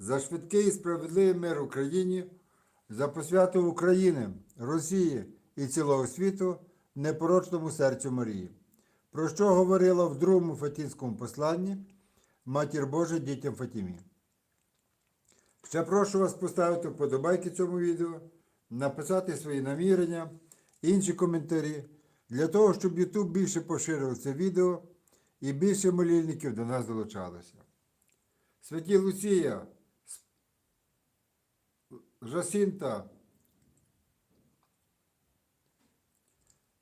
за швидкий і справедливий мир Україні, за посвяту України, Росії і цілого світу непорочному серцю Марії, про що говорила в другому Фатінському посланні Матір Божа дітям Фатімі. Ще прошу вас поставити вподобайки цьому відео, написати свої намірення, інші коментарі, для того, щоб YouTube більше поширив це відео і більше молільників до нас долучалося. Святі Луція, Жасінта,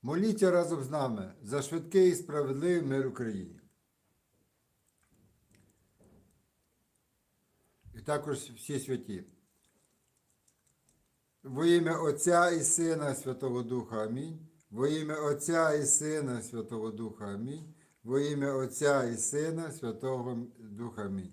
моліться разом з нами за швидкий і справедливий мир Україні. І також всі святі. Во ім'я Отця і Сина Святого Духа Амінь. Во ім'я Отця і Сина Святого Духа Амінь. Во ім'я Отця і Сина Святого Духа Амінь.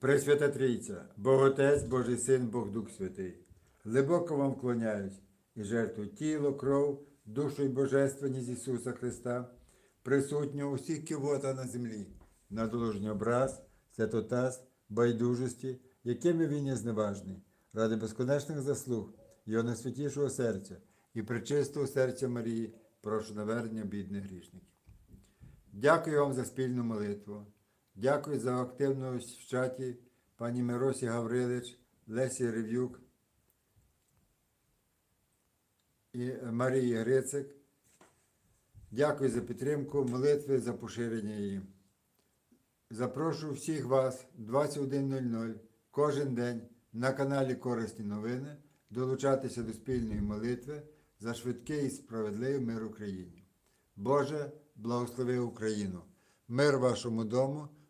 Пресвята Трійця, Бог Отець, Божий Син, Бог Дух Святий, глибоко вам вклоняюсь і жертву тіло, кров, душу і божественність Ісуса Христа, присутнього у всіх кивота на землі, на доложний образ, святотаз, байдужості, якими він є зневажний, ради безконечних заслуг Його найсвятішого серця і причистого серця Марії, прошу навернення бідних грішників. Дякую вам за спільну молитву. Дякую за активність в чаті пані Миросі Гаврилич, Лесі Рев'юк і Марії Грицик. Дякую за підтримку молитви, за поширення її. Запрошую всіх вас 21.00 кожен день на каналі Корисні новини долучатися до спільної молитви за швидкий і справедливий мир Україні. Боже, благослови Україну! Мир вашому дому,